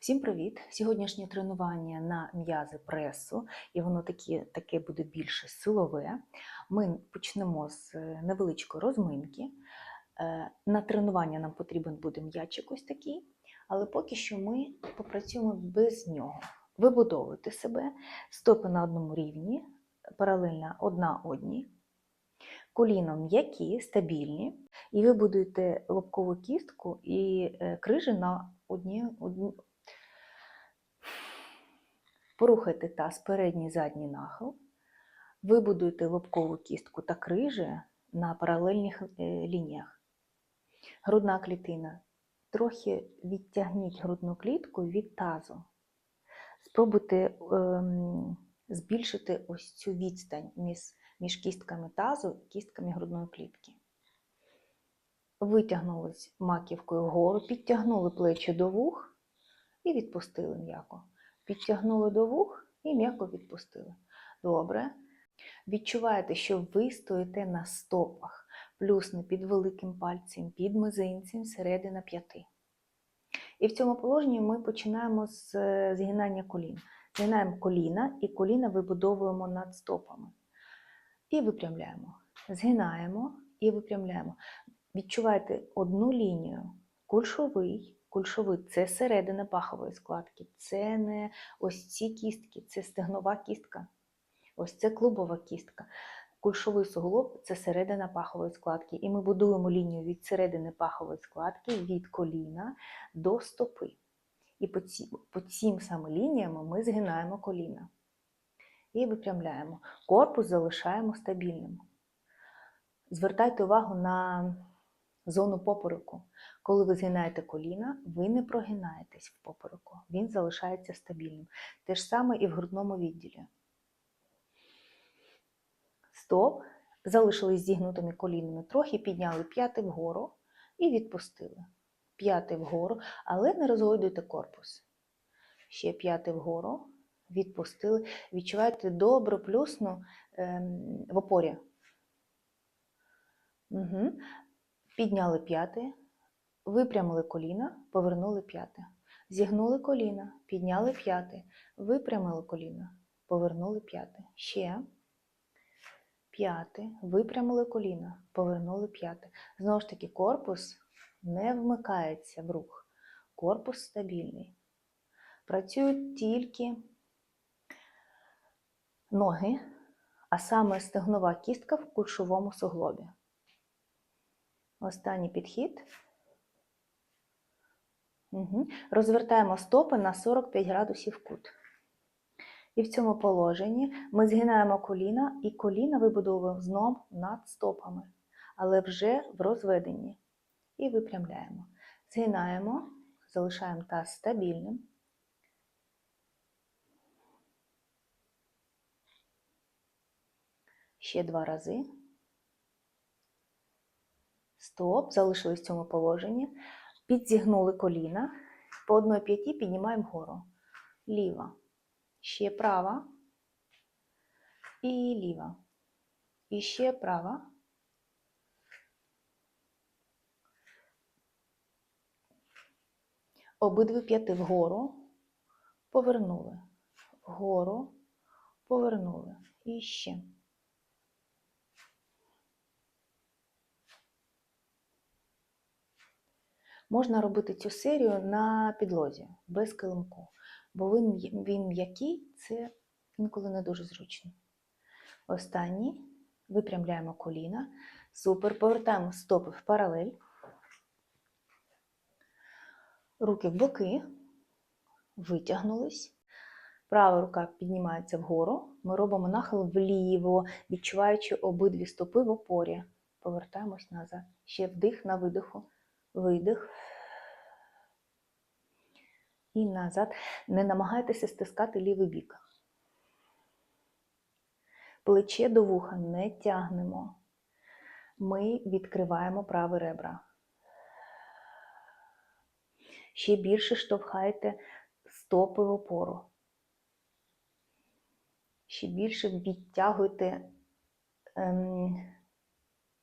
Всім привіт! Сьогоднішнє тренування на м'язи пресу, і воно таке, таке буде більше силове. Ми почнемо з е, невеличкої розминки. Е, На тренування нам потрібен буде м'ячик ось такий, але поки що ми попрацюємо без нього. Вибудовуйте себе, стопи на одному рівні, паралельно одна одній. Коліна м'які, стабільні, і ви будуєте лобкову кістку і е, крижі на одні, одні, Порухайте таз передній задній нахил, вибудуйте лобкову кістку та крижі на паралельних е, лініях. Грудна клітина. Трохи відтягніть грудну клітку від тазу. Спробуйте ем, збільшити ось цю відстань між, між кістками тазу і кістками грудної клітки. Витягнулись маківкою вгору, підтягнули плечі до вух і відпустили м'яко. Підтягнули до вух і м'яко відпустили. Добре. Відчуваєте, що ви стоїте на стопах, плюс не під великим пальцем, під мизинцем, середина п'яти. І в цьому положенні ми починаємо з е, згинання колін. Згинаємо коліна і коліна вибудовуємо над стопами. І випрямляємо. Згинаємо і випрямляємо. Відчуваєте одну лінію, кульшовий. Кульшовий це середина пахової складки, це не ось ці кістки, це стегнова кістка, ось це клубова кістка. Кульшовий суглоб це середина пахової складки. І ми будуємо лінію від середини пахової складки, від коліна до стопи. І по, ці, по цим саме лініям ми згинаємо коліна. І випрямляємо. Корпус залишаємо стабільним. Звертайте увагу на зону попереку. Коли ви згинаєте коліна, ви не прогинаєтесь в попереку, він залишається стабільним. Те ж саме і в грудному відділі. Стоп. Залишились зігнутими колінами, трохи підняли п'яти вгору і відпустили. П'яти вгору, але не розгойдуйте корпус. Ще п'яти вгору, відпустили. Відчуваєте добру плюсну ем, в опорі. Угу. Підняли п'яти, випрямили коліна, повернули п'яти. Зігнули коліна, підняли п'яти, випрямили коліна, повернули п'яти. Ще п'яти, випрямили коліна, повернули п'яти. Знову ж таки, корпус не вмикається в рух. Корпус стабільний. Працюють тільки ноги, а саме стегнова кістка в кульшовому суглобі. Останній підхід. Угу. Розвертаємо стопи на 45 градусів кут. І в цьому положенні ми згинаємо коліна, і коліна вибудовуємо знову над стопами, але вже в розведенні. І випрямляємо. Згинаємо, залишаємо таз стабільним. Ще два рази. Стоп, залишились в цьому положенні. Підзігнули коліна. По одній п'яті піднімаємо вгору. Ліва. Ще права. І ліва. І ще права. Обидві п'яти вгору. Повернули. Вгору. Повернули. І ще. Можна робити цю серію на підлозі, без килимку, бо він він м'який, це інколи не дуже зручно. Останній випрямляємо коліна. Супер. Повертаємо стопи в паралель. Руки в боки. Витягнулись. Права рука піднімається вгору. Ми робимо нахил вліво, відчуваючи обидві стопи в опорі. Повертаємось назад. Ще вдих на видиху. Видих. І назад. Не намагайтеся стискати лівий бік. Плече до вуха не тягнемо. Ми відкриваємо праві ребра. Ще більше штовхайте стопи в опору. Ще більше відтягуйте ем,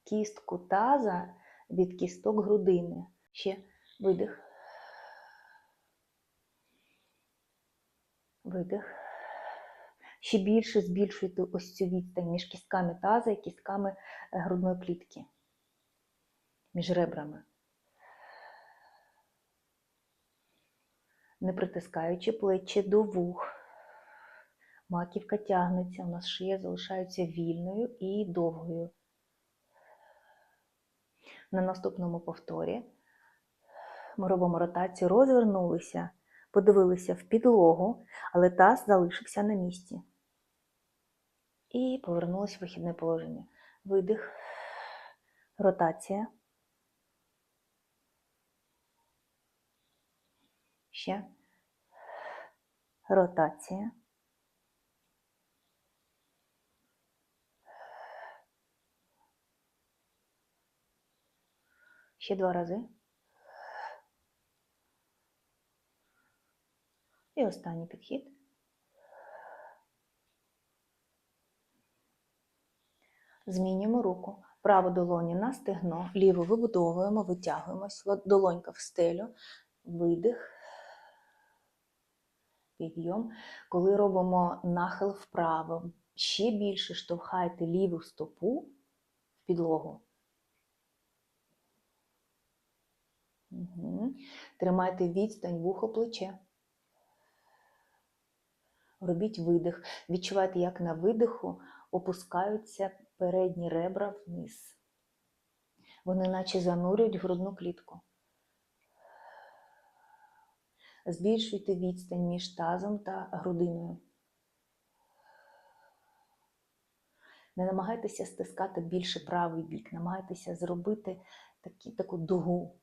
кістку таза від кісток грудини. Ще видих. Видих. Ще більше збільшуйте ось цю відстань між кістками таза і кістками е, грудної клітки. Між ребрами. Не притискаючи плечі до вух. Маківка тягнеться, у нас шия залишається вільною і довгою. На наступному повторі ми робимо ротацію, розвернулися, подивилися в підлогу, але таз залишився на місці. І повернулися в вихідне положення. Видих, ротація. Ще. Ротація. Ще два рази. І останній підхід. Змінюємо руку. Праву долоні на стегно, ліву вибудовуємо, витягуємось, долонька в стелю, видих, підйом. Коли робимо нахил вправо, ще більше штовхайте ліву стопу в підлогу. Угу. Тримайте відстань вухо плече. Робіть видих. Відчувайте, як на видиху опускаються передні ребра вниз. Вони наче занурюють грудну клітку. Збільшуйте відстань між тазом та грудиною. Не намагайтеся стискати більше правий бік, намагайтеся зробити такі, таку дугу.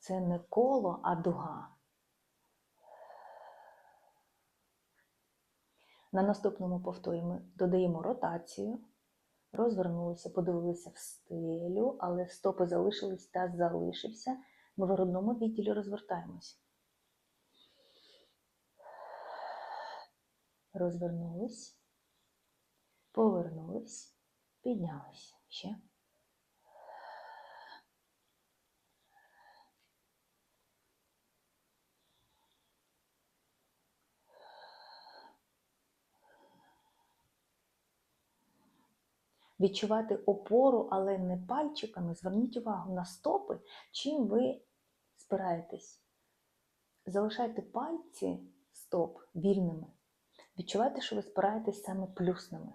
Це не коло, а дуга. На наступному повторі ми додаємо ротацію, розвернулися, подивилися в стелю, але стопи залишились та залишився. Ми в грудному відділі розвертаємось. Розвернулись, повернулись, піднялись. Ще. Відчувати опору, але не пальчиками. Зверніть увагу на стопи, чим ви спираєтесь. Залишайте пальці стоп вільними. Відчувайте, що ви спираєтесь саме плюсними.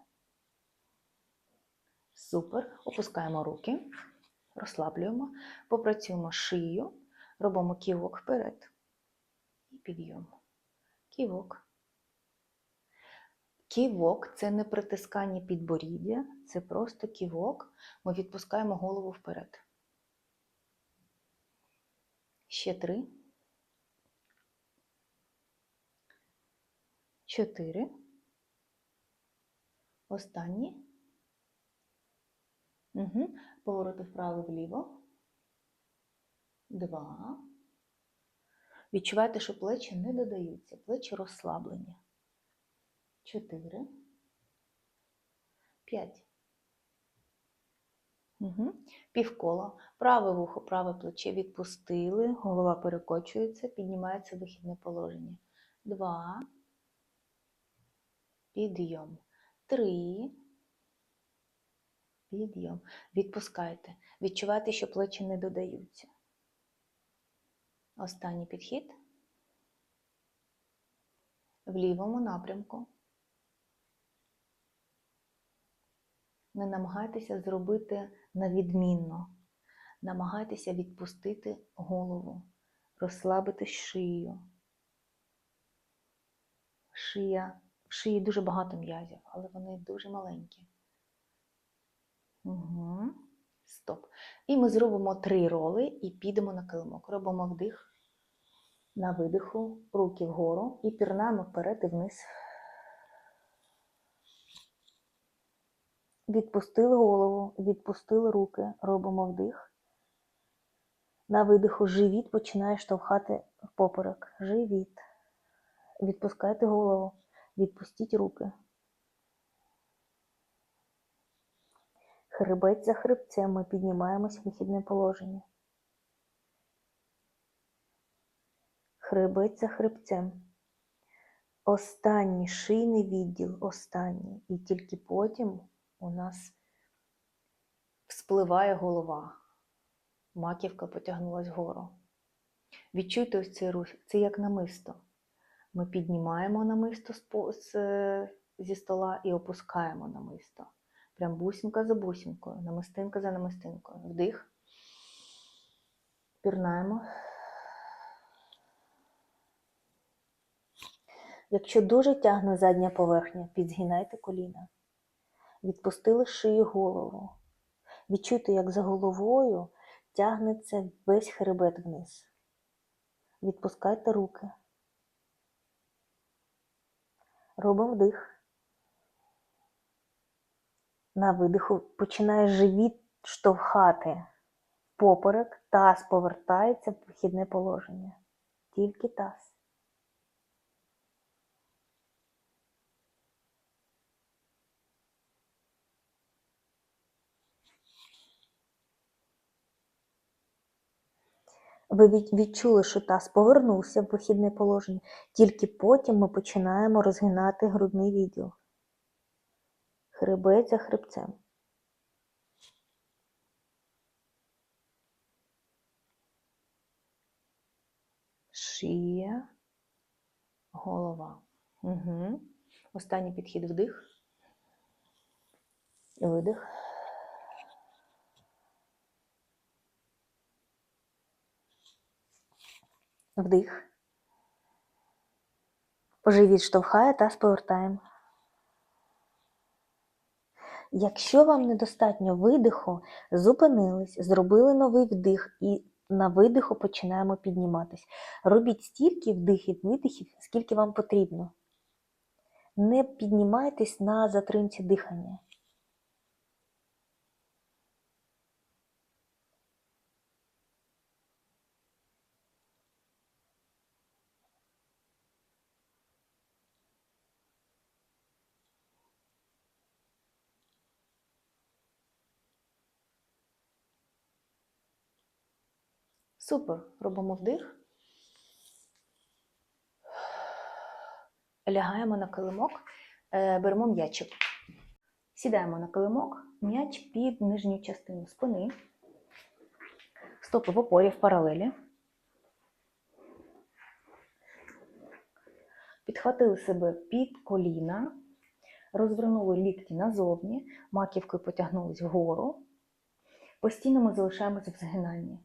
Супер. Опускаємо руки, розслаблюємо, попрацюємо шию, робимо ківок вперед і підйом. Ківок. Ківок це не притискання підборіддя, це просто ківок. Ми відпускаємо голову вперед. Ще три. Чотири. Останні. Угу. Повороти вправо-вліво. Два. Відчувайте, що плечі не додаються, плечі розслаблені. Чотири. П'ять. Угу. Півкола. Праве вухо, праве плече відпустили. Голова перекочується, піднімається вихідне положення. Два. Підйом. Три. Підйом. Відпускайте. Відчувайте, що плечі не додаються. Останній підхід. В лівому напрямку. Не намагайтеся зробити навідмінно. Намагайтеся відпустити голову, розслабити шию. Шия. В шиї дуже багато м'язів, але вони дуже маленькі. Угу. Стоп. І ми зробимо три роли і підемо на килимок. Робимо вдих, на видиху, руки вгору і пірнаємо вперед і вниз. Відпустили голову, відпустили руки, робимо вдих. На видиху живіт починає штовхати поперек. Живіт. Відпускайте голову, відпустіть руки. Хребець за хребцем ми піднімаємось в вихідне положення. Хребець за хребцем. останній шийний відділ, останній. І тільки потім у нас вспливає голова. Маківка потягнулась вгору. Відчуйте ось цей рух, це як намисто. Ми піднімаємо намисто е, зі стола і опускаємо намисто. Прям бусинка за бусинкою, намистинка за намистинкою. Вдих. Пірнаємо. Якщо дуже тягне задня поверхня, підзгинайте коліна. Відпустили шию голову. Відчуйте, як за головою тягнеться весь хребет вниз. Відпускайте руки. Робимо вдих. На видиху починає живіт штовхати поперек, таз повертається в вихідне положення. Тільки таз. Ви відчули, що таз повернувся в вихідне положення, тільки потім ми починаємо розгинати грудний відділ. Хребець за хребцем. Шия, голова. Угу. Останній підхід вдих. Видих. Вдих. Живіт штовхає, таз повертаємо. Якщо вам недостатньо видиху, зупинились, зробили новий вдих і на видиху починаємо підніматись. Робіть стільки вдихів, видихів, скільки вам потрібно. Не піднімайтесь на затримці дихання. Супер. Робимо вдих. Лягаємо на килимок, е, беремо м'ячик. Сідаємо на килимок, м'яч під нижню частину спини. Стопи в опорі в паралелі. Підхватили себе під коліна, розвернули лікті назовні, маківкою потягнулись вгору. Постійно ми залишаємося в згинанні.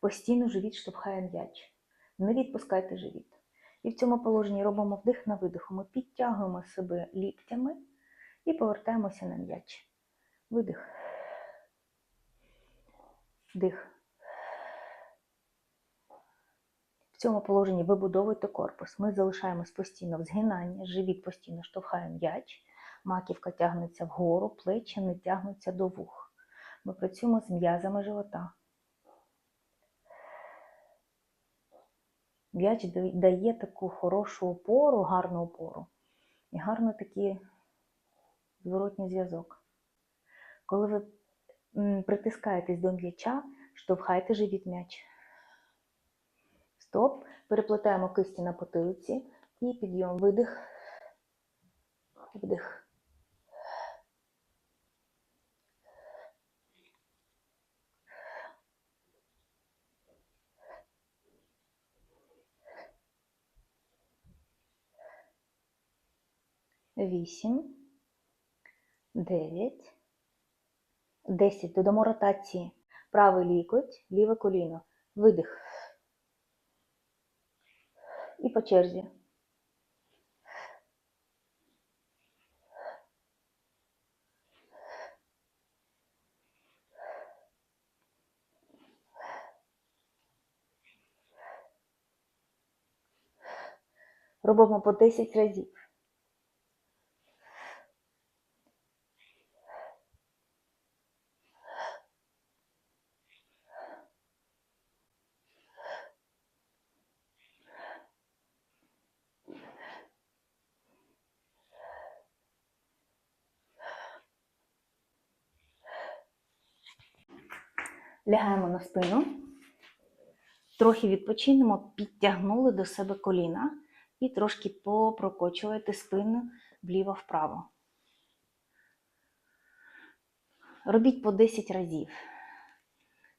Постійно живіт штовхає м'яч. Не відпускайте живіт. І в цьому положенні робимо вдих на видиху. Ми підтягуємо себе ліктями і повертаємося на м'яч. Видих. Вдих. В цьому положенні вибудовуйте корпус. Ми залишаємось постійно в згинанні, живіт постійно штовхає м'яч, маківка тягнеться вгору, плечі не тягнуться до вух. Ми працюємо з м'язами живота. М'яч дає таку хорошу опору, гарну опору і гарний такий зворотній зв'язок. Коли ви притискаєтесь до м'яча, штовхайте живіт м'яч. Стоп. Переплетаємо кисті на потилиці і підйом. Видих. Вдих. Вісім. Дев'ять. Десять. Додамо ротації. Правий лікоть, ліве коліно. Видих. І по черзі. Робимо по 10 разів. Лягаємо на спину. Трохи відпочинемо, підтягнули до себе коліна. І трошки попрокочуєте спину вліво-вправо. Робіть по 10 разів.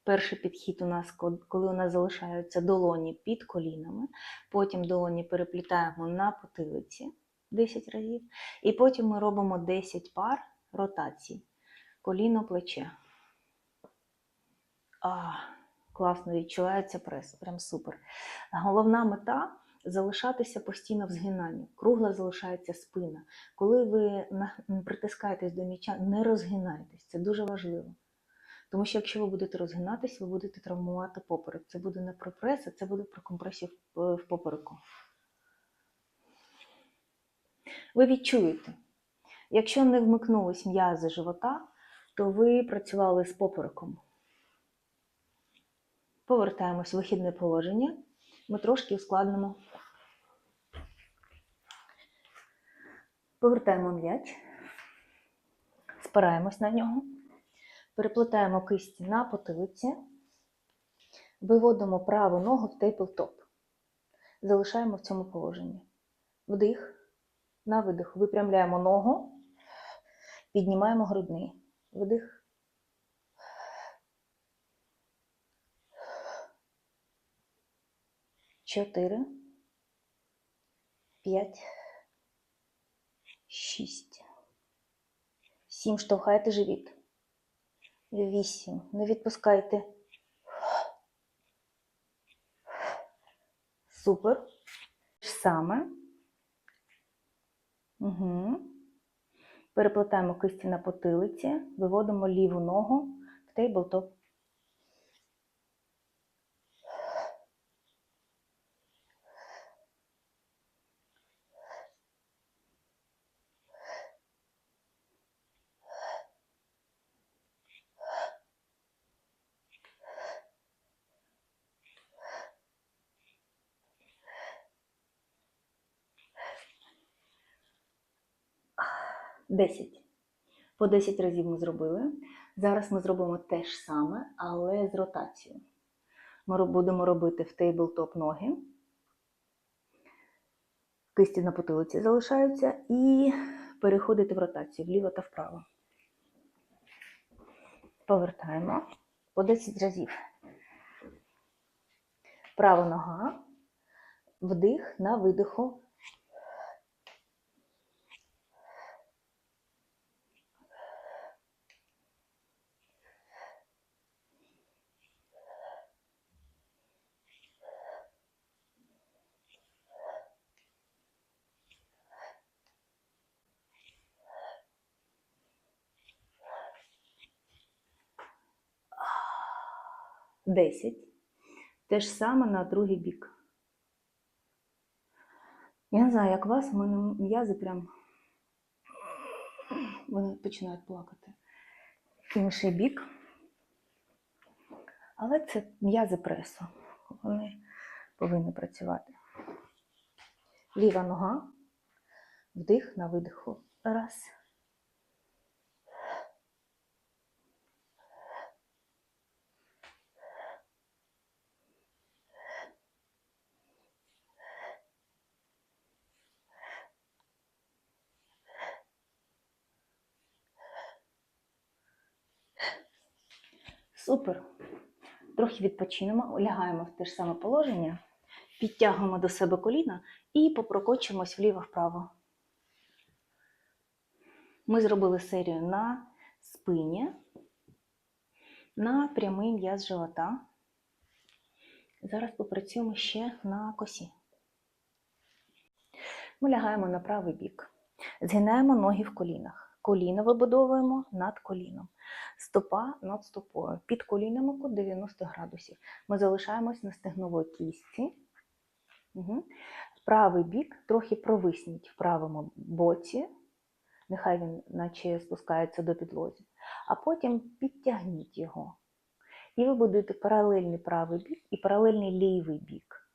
Перший підхід у нас, коли у нас залишаються долоні під колінами, потім долоні переплітаємо на потилиці 10 разів, і потім ми робимо 10 пар ротацій. Коліно, плече. А, класно відчувається прес, прям супер. Головна мета залишатися постійно в згинанні. Кругла залишається спина. Коли ви притискаєтесь до м'яча, не розгинайтесь. Це дуже важливо. Тому що якщо ви будете розгинатись, ви будете травмувати поперек. Це буде не про прес, а це буде про компресію в, попереку. Ви відчуєте, якщо не вмикнулись м'язи живота, то ви працювали з попереком. Повертаємось в вихідне положення. Ми трошки ускладнимо. Повертаємо м'яч, спираємось на нього, переплетаємо кисті на потилиці, виводимо праву ногу в тейбл-топ. Залишаємо в цьому положенні. Вдих, на видих. Випрямляємо ногу, піднімаємо грудний. Вдих. Чотири. П'ять. Шість. Сім. Штовхайте живіт. Вісім. Не відпускайте. Супер. Саме. Угу. Переплетаємо кисті на потилиці, виводимо ліву ногу в тейблтоп. Десять. По 10 разів ми зробили. Зараз ми зробимо те ж саме, але з ротацією. Ми будемо робити в тейблтоп ноги. Кисті на потилиці залишаються і переходити в ротацію вліво та вправо. Повертаємо по 10 разів. Права нога, вдих на видиху. Десять. Те ж саме на другий бік. Я не знаю, як вас, у мене м'язи прям вони починають плакати. Інший бік. Але це м'язи пресу. Вони повинні працювати. Ліва нога. Вдих на видиху. Раз. Супер. Трохи відпочинемо, лягаємо в те ж саме положення, підтягуємо до себе коліна і попрокочуємось вліво-вправо. Ми зробили серію на спині, на прямий м'яз живота. Зараз попрацюємо ще на косі. Ми лягаємо на правий бік, згинаємо ноги в колінах. Коліно вибудовуємо над коліном. Стопа над стопою. Під колінами кут 90 градусів. Ми залишаємось на стегновій кістці. Угу. Правий бік трохи провисніть в правому боці. Нехай він наче спускається до підлозі. А потім підтягніть його. І ви будуєте паралельний правий бік і паралельний лівий бік.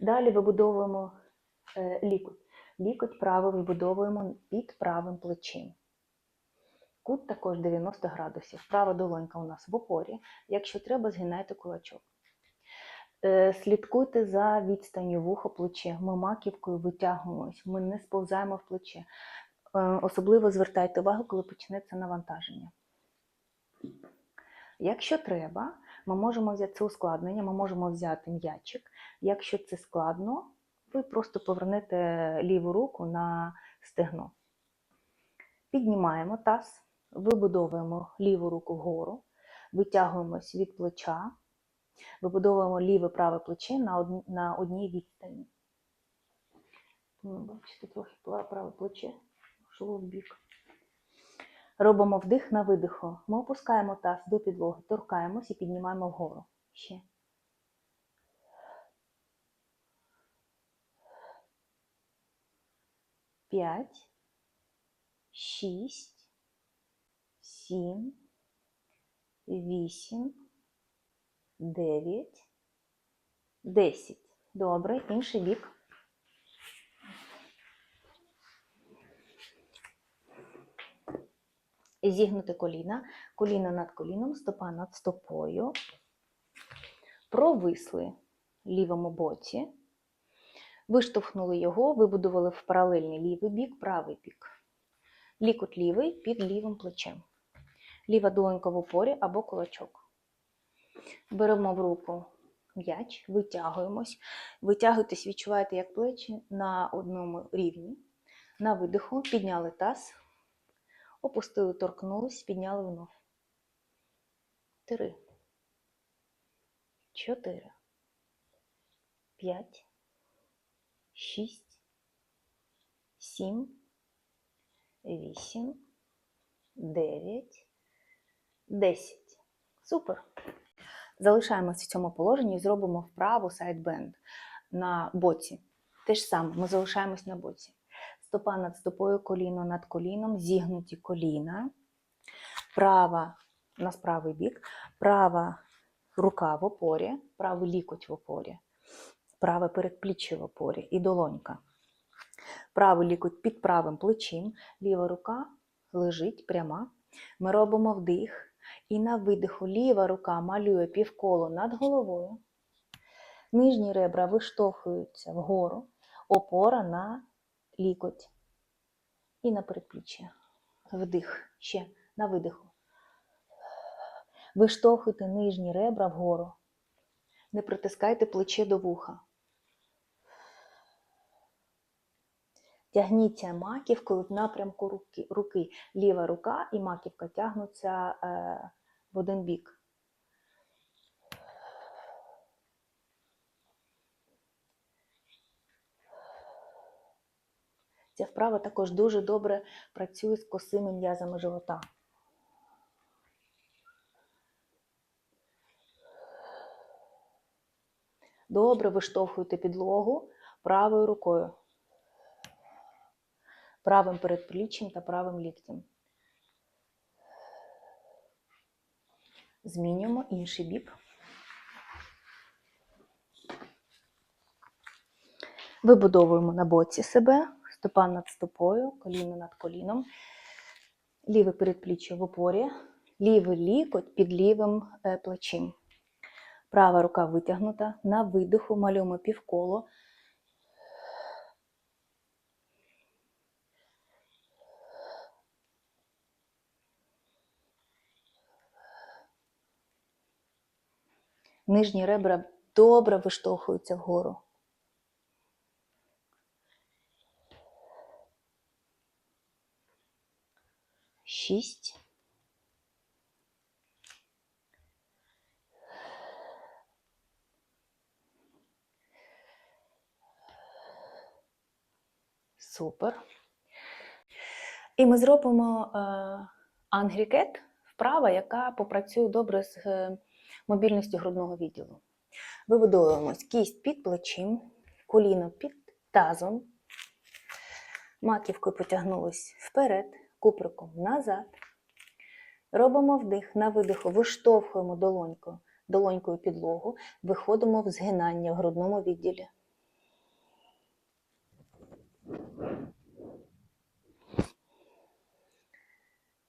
Далі вибудовуємо е, лікоть. Лікоть правий вибудовуємо під правим плечем. Кут також 90 градусів. Права долонька у нас в опорі. Якщо треба, згинайте кулачок. Е, Слідкуйте за відстанню вухо плече. Ми маківкою витягуємось, ми не сповзаємо в плече. Е, Особливо звертайте увагу, коли почнеться навантаження. Якщо треба, ми можемо взяти це ускладнення, ми можемо взяти м'ячик. Якщо це складно, ви просто повернете ліву руку на стегно. Піднімаємо таз, вибудовуємо ліву руку вгору, витягуємось від плеча, вибудовуємо ліве праве плече на, од... на одній відстані. Ну, Бачите, трохи праве плече йшло в бік. Робимо вдих на видиху. Ми опускаємо таз до підлоги, торкаємось і піднімаємо вгору. Ще. П'ять, шість, сім, вісім, дев'ять, десять. Добре, інший бік. Зігнути коліна, коліно над коліном, стопа над стопою. Провисли в лівому боці. Виштовхнули його, вибудували в паралельний лівий бік, правий бік. Лікот лівий під лівим плечем. Ліва долонька в опорі або кулачок. Беремо в руку м'яч, витягуємось. Витягуйтесь, відчуваєте, як плечі на одному рівні. На видиху підняли таз, опустили, торкнулись, підняли вновь. Три. Чотири. П'ять. Шість. Сім. Вісім. Дев'ять. Десять. Супер. Залишаємось в цьому положенні і зробимо вправу сайдбенд на боці. Те ж саме, ми залишаємось на боці. Стопа над стопою, коліно над коліном, зігнуті коліна. Права, у нас правий бік, права рука в опорі, правий лікоть в опорі, праве передпліччя в опорі і долонька. Правий лікоть під правим плечим, ліва рука лежить пряма. Ми робимо вдих. І на видиху ліва рука малює півколо над головою. Нижні ребра виштовхуються вгору, опора на лікоть і на передпліччя. Вдих. Ще на видиху. Виштовхуйте нижні ребра вгору. Не притискайте плече до вуха. Тягніться маківкою в напрямку руки. руки. Ліва рука і маківка тягнуться е, в один бік. Ця вправа також дуже добре працює з косими м'язами живота. Добре виштовхуйте підлогу правою рукою, правим передпліччям та правим ліктем. Змінюємо інший бік. Вибудовуємо на боці себе, стопа над стопою, коліно над коліном, ліве передпліччя в опорі, лівий лікоть під лівим е, плечим. Права рука витягнута, на видиху малюємо півколо. Нижні ребра добре виштовхуються вгору. Шість. Супер. І ми зробимо е, ангрікет, вправа, яка попрацює добре з мобільністю грудного відділу. Вибудовуємось кість під плечим, коліно під тазом, маківкою потягнулись вперед, куприком назад. Робимо вдих, на видиху виштовхуємо долонькою, долонькою підлогу, виходимо в згинання в грудному відділі.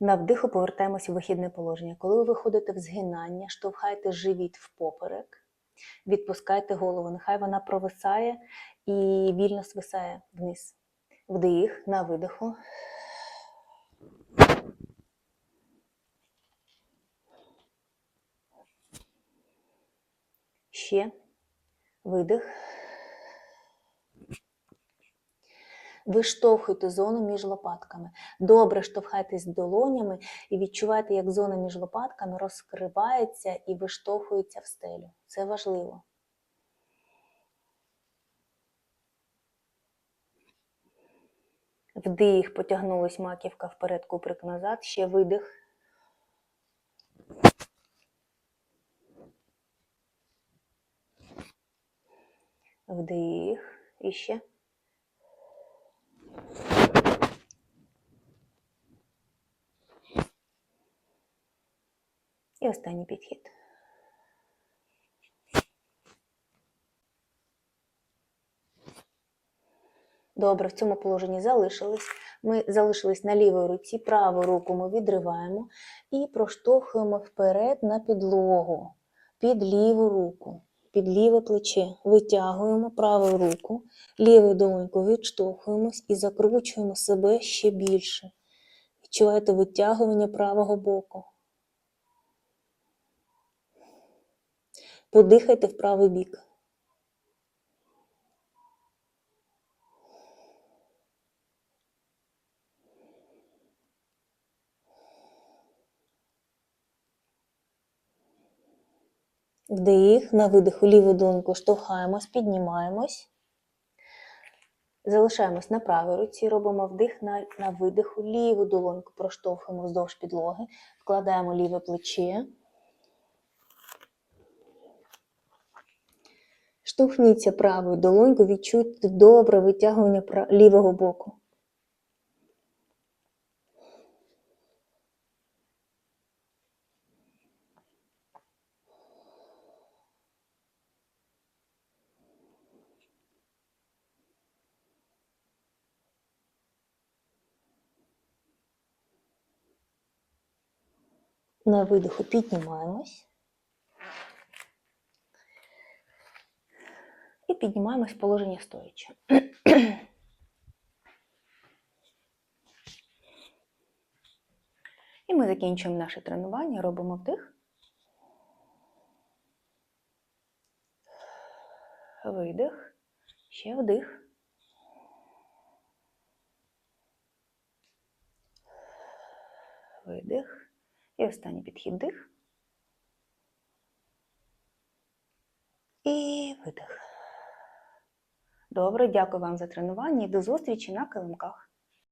На вдиху повертаємося в вихідне положення. Коли ви виходите в згинання, штовхайте живіт впоперек. Відпускайте голову, нехай вона провисає і вільно свисає вниз. Вдих на видиху. Ще видих. Виштовхуйте зону між лопатками. Добре штовхайтесь долонями і відчувайте, як зона між лопатками розкривається і виштовхується в стелю. Це важливо. Вдих, потягнулась маківка вперед, куприк назад, ще видих. Вдих. І ще. І останній підхід. Добре, в цьому положенні залишились. Ми залишились на лівій руці, праву руку ми відриваємо і проштовхуємо вперед на підлогу, під ліву руку, під ліве плече. Витягуємо праву руку, лівою долоньку відштовхуємось і закручуємо себе ще більше. Відчуваєте витягування правого боку. Подихайте в правий бік. Вдих, на видиху ліву долоньку штовхаємось, піднімаємось. Залишаємось на правій руці, робимо вдих на, на видиху, ліву долоньку проштовхуємо вздовж підлоги, вкладаємо ліве плече. Штовхніться правою долонькою, відчуйте добре витягування лівого боку. На видиху піднімаємось. І піднімаємось в положення стоячи. І ми закінчуємо наше тренування, робимо вдих. Видих. Ще вдих. Видих. І останній підхід дих. І видих. Добре, дякую вам за тренування і до зустрічі на килимках.